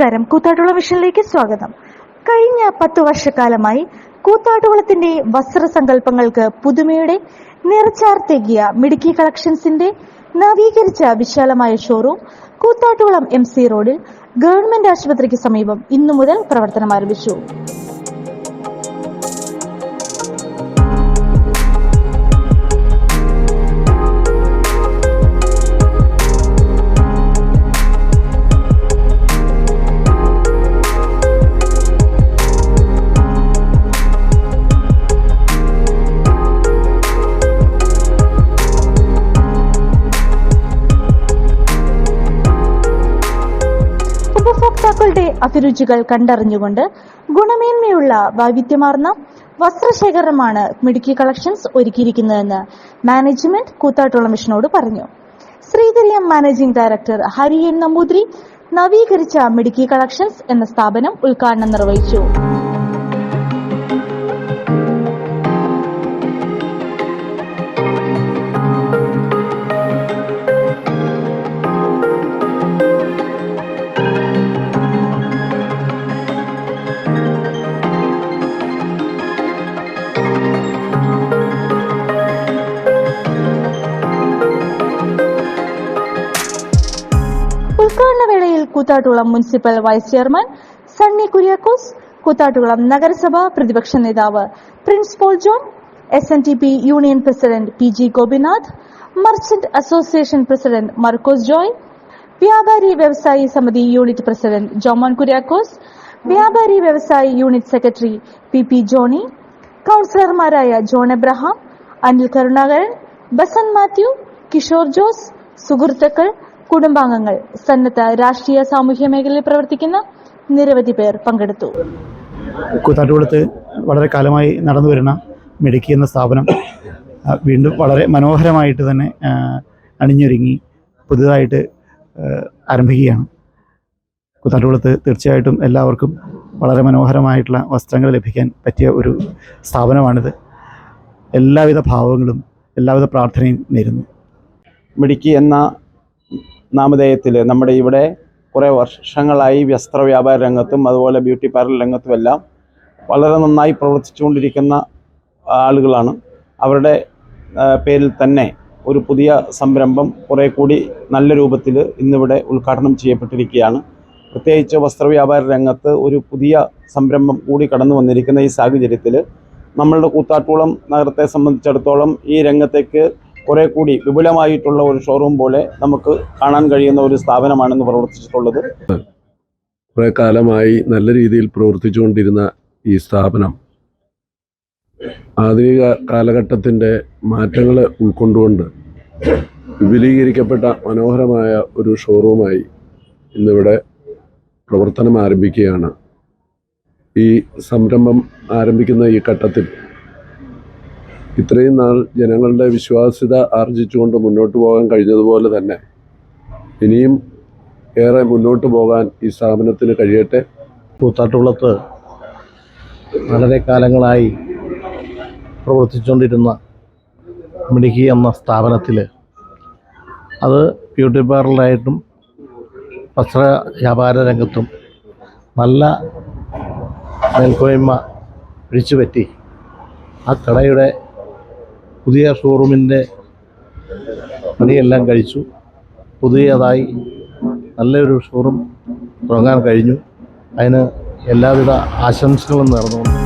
നമസ്കാരം. കൂത്താട്ടുള മിഷനിലേക്ക് സ്വാഗതം. കഴിഞ്ഞ പത്തു വർഷക്കാലമായി കൂത്താട്ടുകുളത്തിന്റെ വസ്ത്രസങ്കല്പങ്ങൾക്ക് പുതുമയുടെ നിറച്ചാർത്തേകിയ മിടുക്കി കളക്ഷൻസിന്റെ നവീകരിച്ച വിശാലമായ ഷോറൂം കൂത്താട്ടുകുളം എം സി റോഡിൽ ഗവൺമെന്റ് ആശുപത്രിക്ക് സമീപം ഇന്നു മുതൽ പ്രവർത്തനം ആരംഭിച്ചു. ഉപഭോക്താക്കളുടെ അഭിരുചികൾ കണ്ടറിഞ്ഞുകൊണ്ട് ഗുണമേന്മയുള്ള വൈവിധ്യമാർന്ന വസ്ത്രശേഖരമാണ് മിടുക്കി കളക്ഷൻസ് ഒരുക്കിയിരിക്കുന്നതെന്ന് മാനേജ്മെന്റ് കൂത്താട്ടുള്ള മിഷനോട് പറഞ്ഞു. Sreedhareeyam managing director Hari N Namboothiri നവീകരിച്ച മിടുക്കി കളക്ഷൻസ് എന്ന സ്ഥാപനം ഉദ്ഘാടനം നിർവഹിച്ചു. Koothattukulam municipal vice chairman Sunny Kuriakose Koothattukulam നഗരസഭ പ്രതിപക്ഷ നേതാവ് Prince Paul John S N T P union president P G Gopinath merchant association president Markose Joy വ്യാപാരി വ്യവസായി സമിതി യൂണിറ്റ് പ്രസിഡന്റ് ജോമോൻ കുര്യാക്കോസ് വ്യാപാരി വ്യവസായി unit secretary P P Johny കൗൺസിലർമാരായ ജോൺ എബ്രഹാം അനിൽ കരുണാകരൻ ബസൻ മാത്യു കിഷോർ ജോസ് സുഹൃത്തുക്കൾ കുടുംബാംഗങ്ങൾ സന്നദ്ധ രാഷ്ട്രീയ സാമൂഹ്യ മേഖലയിൽ പ്രവർത്തിക്കുന്ന നിരവധി പേർ പങ്കെടുത്തു. കൂത്താട്ടുകുളത്ത് വളരെ കാലമായി നടന്നു വരുന്ന മെഡിക്കി എന്ന സ്ഥാപനം വീണ്ടും വളരെ മനോഹരമായിട്ട് തന്നെ അണിഞ്ഞൊരുങ്ങി പുതുതായിട്ട് ആരംഭിക്കുകയാണ്. കൂത്താട്ടുകുളത്ത് തീർച്ചയായിട്ടും എല്ലാവർക്കും വളരെ മനോഹരമായിട്ടുള്ള വസ്ത്രങ്ങൾ ലഭിക്കാൻ പറ്റിയ ഒരു സ്ഥാപനമാണിത്. എല്ലാവിധ ഭാവങ്ങളും എല്ലാവിധ പ്രാർത്ഥനയും നേരുന്നു. മിടുക്കി എന്ന നാമധേയത്തിൽ നമ്മുടെ ഇവിടെ കുറേ വർഷങ്ങളായി വസ്ത്ര വ്യാപാര രംഗത്തും അതുപോലെ ബ്യൂട്ടി പാർലർ രംഗത്തും എല്ലാം വളരെ നന്നായി പ്രവർത്തിച്ചുകൊണ്ടിരിക്കുന്ന ആളുകളാണ്. അവരുടെ പേരിൽ തന്നെ ഒരു പുതിയ സംരംഭം കുറേ കൂടി നല്ല രൂപത്തിൽ ഇന്നിവിടെ ഉദ്ഘാടനം ചെയ്യപ്പെട്ടിരിക്കുകയാണ്. പ്രത്യേകിച്ച് വസ്ത്രവ്യാപാര രംഗത്ത് ഒരു പുതിയ സംരംഭം കൂടി കടന്നു വന്നിരിക്കുന്ന ഈ സാഹചര്യത്തിൽ നമ്മളുടെ കൂത്താട്ടുകുളം നഗരത്തെ സംബന്ധിച്ചിടത്തോളം ഈ രംഗത്തേക്ക് കുറെ കൂടി വിപുലമായിട്ടുള്ള ഒരു ഷോറൂം പോലെ നമുക്ക് കാണാൻ കഴിയുന്ന ഒരു സ്ഥാപനമാണെന്ന് പ്രവർത്തിച്ചിട്ടുള്ളത്. കുറേ കാലമായി നല്ല രീതിയിൽ പ്രവർത്തിച്ചുകൊണ്ടിരുന്ന ഈ സ്ഥാപനം ആധുനിക കാലഘട്ടത്തിന്റെ മാറ്റങ്ങളെ ഉൾക്കൊണ്ടുകൊണ്ട് വിപുലീകരിക്കപ്പെട്ട മനോഹരമായ ഒരു ഷോറൂമായി ഇന്നിവിടെ പ്രവർത്തനം ആരംഭിക്കുകയാണ്. ഈ സംരംഭം ആരംഭിക്കുന്ന ഈ ഘട്ടത്തിൽ ഇത്രയും നാൾ ജനങ്ങളുടെ വിശ്വാസ്യത ആർജിച്ചുകൊണ്ട് മുന്നോട്ട് പോകാൻ കഴിഞ്ഞതുപോലെ തന്നെ ഇനിയും ഏറെ മുന്നോട്ട് പോകാൻ ഈ സ്ഥാപനത്തിന് കഴിയട്ടെ. കൂത്താട്ടുകുളത്ത് വളരെ കാലങ്ങളായി പ്രവർത്തിച്ചുകൊണ്ടിരുന്ന മിടുക്കി എന്ന സ്ഥാപനത്തിൽ അത് ബ്യൂട്ടി പാർലറായിട്ടും വസ്ത്ര വ്യാപാര രംഗത്തും നല്ല മേൽക്കോയ്മ പിടിച്ചുപറ്റി ആ കടയുടെ പുതിയ ഷോറൂമിന്റെ പണിയെല്ലാം കഴിച്ചു. പുതിയതായി നല്ലൊരു ഷോറൂം തുടങ്ങാൻ കഴിഞ്ഞു. അതിന് എല്ലാവിധ ആശംസകളും നേർന്നുകൊണ്ട്